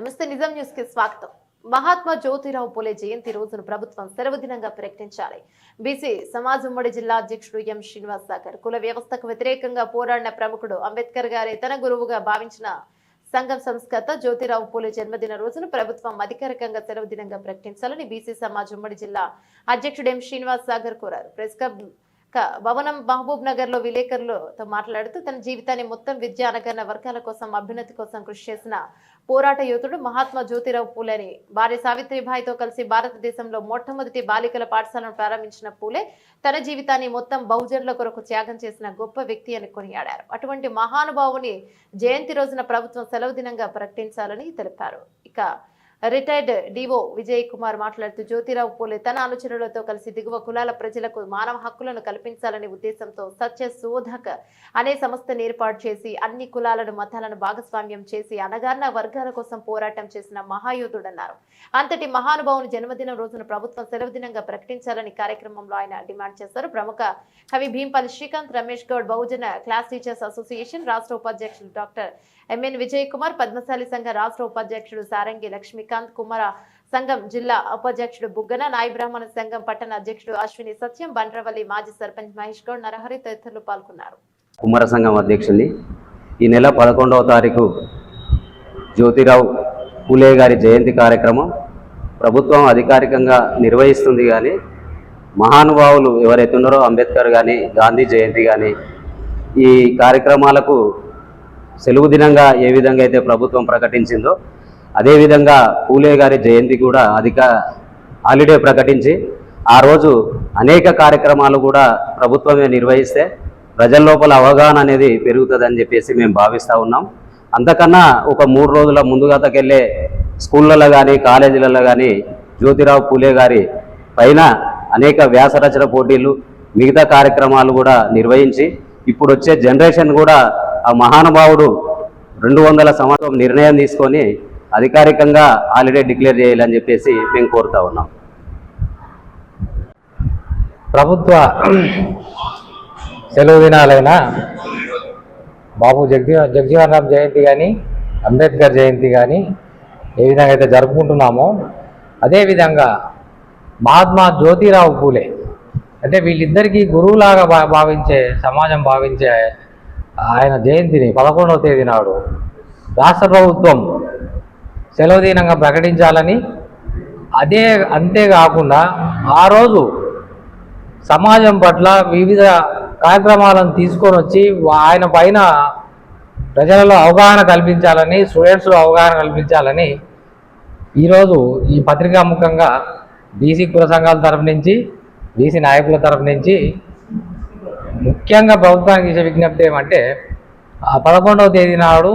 నమస్తే నిజం న్యూస్కి స్వాగతం. మహాత్మా జ్యోతిరావు పూలే జయంతి రోజును ప్రభుత్వం సెలవు దినంగా ప్రకటించాలి. బీసీ సమాజ్ ఉమ్మడి జిల్లా అధ్యక్షుడు ఎం శ్రీనివాస్ సాగర్ కుల వ్యవస్థకు వ్యతిరేకంగా పోరాడిన ప్రముఖుడు అంబేద్కర్ గారే తన గురువుగా భావించిన సంఘం సంస్కర్త జ్యోతిరావు పూలే జన్మదిన రోజును ప్రభుత్వం అధికారికంగా సెలవు దినంగా ప్రకటించాలని బీసీ సమాజ్ ఉమ్మడి జిల్లా అధ్యక్షుడు ఎం శ్రీనివాస్ సాగర్ కోరారు. ప్రెస్ క్లబ్ భవనం మహబూబ్ నగర్లో విలేకరులతో మాట్లాడుతూ తన జీవితాన్ని మొత్తం విద్యా అనగన్న వర్గాల కోసం అభ్యున్నతి కోసం కృషి చేసిన పోరాట యోధుడు మహాత్మా జ్యోతిరావు పూలేని. భార్య సావిత్రిబాయితో కలిసి భారతదేశంలో మొట్టమొదటి బాలికల పాఠశాలను ప్రారంభించిన పూలే తన జీవితాన్ని మొత్తం బహుజనుల కొరకు త్యాగం చేసిన గొప్ప వ్యక్తి అని కొనియాడారు. అటువంటి మహానుభావుని జయంతి రోజున ప్రభుత్వం సెలవు దినంగా ప్రకటించాలని తెలిపారు. ఇక రిటైర్డ్ డివో విజయ్ కుమార్ మాట్లాడుతూ జ్యోతిరావు పూలే తన ఆలోచనలతో కలిసి దిగువ కులాల ప్రజలకు మానవ హక్కులను కల్పించాలనే ఉద్దేశంతో సత్య శోధక్ అనే సంస్థను ఏర్పాటు చేసి అన్ని కులాలను మతాలను భాగస్వామ్యం చేసి అనగాన వర్గాల కోసం పోరాటం చేసిన మహాయోధుడన్నారు. అంతటి మహానుభావుని జన్మదినం రోజున ప్రభుత్వం సెలవు దినంగా ప్రకటించాలని కార్యక్రమంలో ఆయన డిమాండ్ చేశారు. ప్రముఖ కవి Bhimpalli Srikanth Ramesh Goud Bahujan class teachers association రాష్ట్ర ఉపాధ్యక్షులు డాక్టర్ ఎంఎన్ విజయ్ కుమార్ పద్మశాలి సంఘ రాష్ట్ర ఉపాధ్యక్షుడు సారంగి శ్రీకాంత్ కుమార సంఘం జిల్లా ఉపాధ్యక్షుడు బుగ్గన నాయ బ్రాహ్మణ సంఘం పట్టణ అధ్యక్షుడు అశ్విని సత్యం బండ్రవల్లి మాజీ సర్పంచ్ మహేష్ గౌడ్ నరహరి తదితరులు పాల్గొన్నారు. కుమార సంఘం అధ్యక్షుని ఈ నెల పదకొండవ తారీఖు జ్యోతిరావు పూలే గారి జయంతి కార్యక్రమం ప్రభుత్వం అధికారికంగా నిర్వహిస్తుంది కానీ మహానుభావులు ఎవరైతే ఉన్నారో అంబేద్కర్ కానీ గాంధీ జయంతి కానీ ఈ కార్యక్రమాలకు సెలవు దినంగా ఏ విధంగా అయితే ప్రభుత్వం ప్రకటించిందో అదేవిధంగా పూలే గారి జయంతి కూడా అధిక హాలిడే ప్రకటించి ఆ రోజు అనేక కార్యక్రమాలు కూడా ప్రభుత్వమే నిర్వహిస్తే ప్రజల లోపల అవగాహన అనేది పెరుగుతుందని చెప్పేసి మేము భావిస్తూ ఉన్నాం. అంతకన్నా ఒక మూడు రోజుల ముందుగాతకెళ్ళే స్కూళ్ళలో కానీ కాలేజీలలో కానీ జ్యోతిరావు పూలే గారి పైన అనేక వ్యాసరచన పోటీలు మిగతా కార్యక్రమాలు కూడా నిర్వహించి ఇప్పుడు వచ్చే జనరేషన్ కూడా ఆ మహానుభావుడు రెండు వందల సంవత్సరం నిర్ణయం తీసుకొని అధికారికంగా హాలిడే డిక్లేర్ చేయాలని చెప్పేసి మేము కోరుతా ఉన్నాం. ప్రభుత్వ సెలవు దినాలైన బాబు జగజీ జగజీవన్ రామ్ జయంతి కానీ అంబేద్కర్ జయంతి కానీ ఏ విధంగా అయితే జరుపుకుంటున్నామో అదేవిధంగా మహాత్మా జ్యోతిరావు పూలే. అంటే వీళ్ళిద్దరికీ గురువులాగా భావించే సమాజం భావించే ఆయన జయంతిని పదకొండవ తేదీ నాడు రాష్ట్ర ప్రభుత్వం సెలవు దినంగా ప్రకటించాలని అదే అంతేకాకుండా ఆ రోజు సమాజం పట్ల వివిధ కార్యక్రమాలను తీసుకొని వచ్చి ఆయన పైన ప్రజలలో అవగాహన కల్పించాలని స్టూడెంట్స్లో అవగాహన కల్పించాలని ఈరోజు ఈ పత్రికా ముఖంగా బీసీ కుల సంఘాల తరఫు నుంచి బీసీ నాయకుల తరపు నుంచి ముఖ్యంగా ప్రభుత్వానికి చేసే విజ్ఞప్తి ఏమంటే పదకొండవ తేదీ నాడు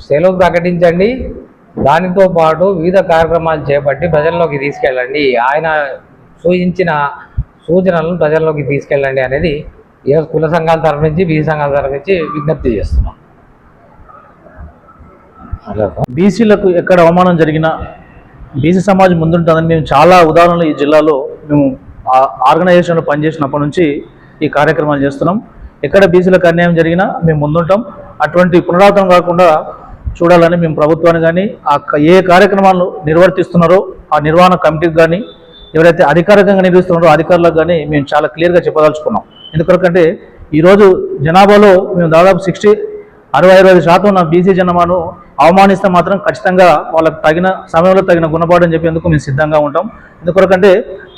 సెలవు ప్రకటించండి దానితో పాటు వివిధ కార్యక్రమాలు చేపట్టి ప్రజల్లోకి తీసుకెళ్ళండి. ఆయన సూచించిన సూచనలను ప్రజల్లోకి తీసుకెళ్ళండి అనేది ఏ కుల సంఘాల తరఫు నుంచి బీసీ సంఘాల తరఫు నుంచి విజ్ఞప్తి చేస్తున్నాం. బీసీలకు ఎక్కడ అవమానం జరిగినా బీసీ సమాజం ముందుంటుందని మేము చాలా ఉదాహరణలు ఈ జిల్లాలో మేము ఆర్గనైజేషన్లో పనిచేసినప్పటి నుంచి ఈ కార్యక్రమాలు చేస్తున్నాం. ఎక్కడ బీసీలకు అన్యాయం జరిగినా మేము ముందుంటాం. అటువంటి పునరావృతం కాకుండా చూడాలని మేము ప్రభుత్వాన్ని కానీ ఆ ఏ కార్యక్రమాలు నిర్వర్తిస్తున్నారో ఆ నిర్వహణ కమిటీకి కానీ ఎవరైతే అధికారికంగా నిర్వహిస్తున్నారో అధికారులకు కానీ మేము చాలా క్లియర్గా చెప్పదలుచుకున్నాం. ఎందుకంటే ఈరోజు జనాభాలో మేము దాదాపు సిక్స్టీ అరవై అరవై శాతం ఉన్న బీసీ జనమాను అవమానిస్తే మాత్రం ఖచ్చితంగా వాళ్ళకి తగిన సమయంలో తగిన గుణపాఠం చెప్పేందుకు మేము సిద్ధంగా ఉంటాం. ఎందుకొరకంటే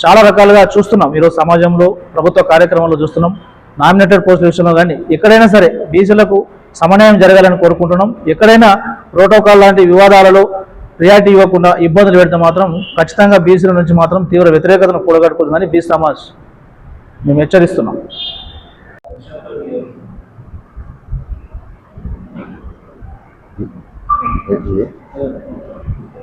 చాలా రకాలుగా చూస్తున్నాం. ఈరోజు సమాజంలో ప్రభుత్వ కార్యక్రమాల్లో చూస్తున్నాం. నామినేటెడ్ పోస్టుల విషయంలో కానీ ఎక్కడైనా సరే బీసీలకు సమన్వయం జరగాలని కోరుకుంటున్నాం. ఎక్కడైనా ప్రోటోకాల్ లాంటి వివాదాలలో రియాలిటీ ఇవ్వకుండా ఇబ్బందులు పెడితే మాత్రం ఖచ్చితంగా బీసీల నుంచి మాత్రం తీవ్ర వ్యతిరేకతను కూడగట్టుకుంటుందని బీసీ సమాజ్ మేము హెచ్చరిస్తున్నాం.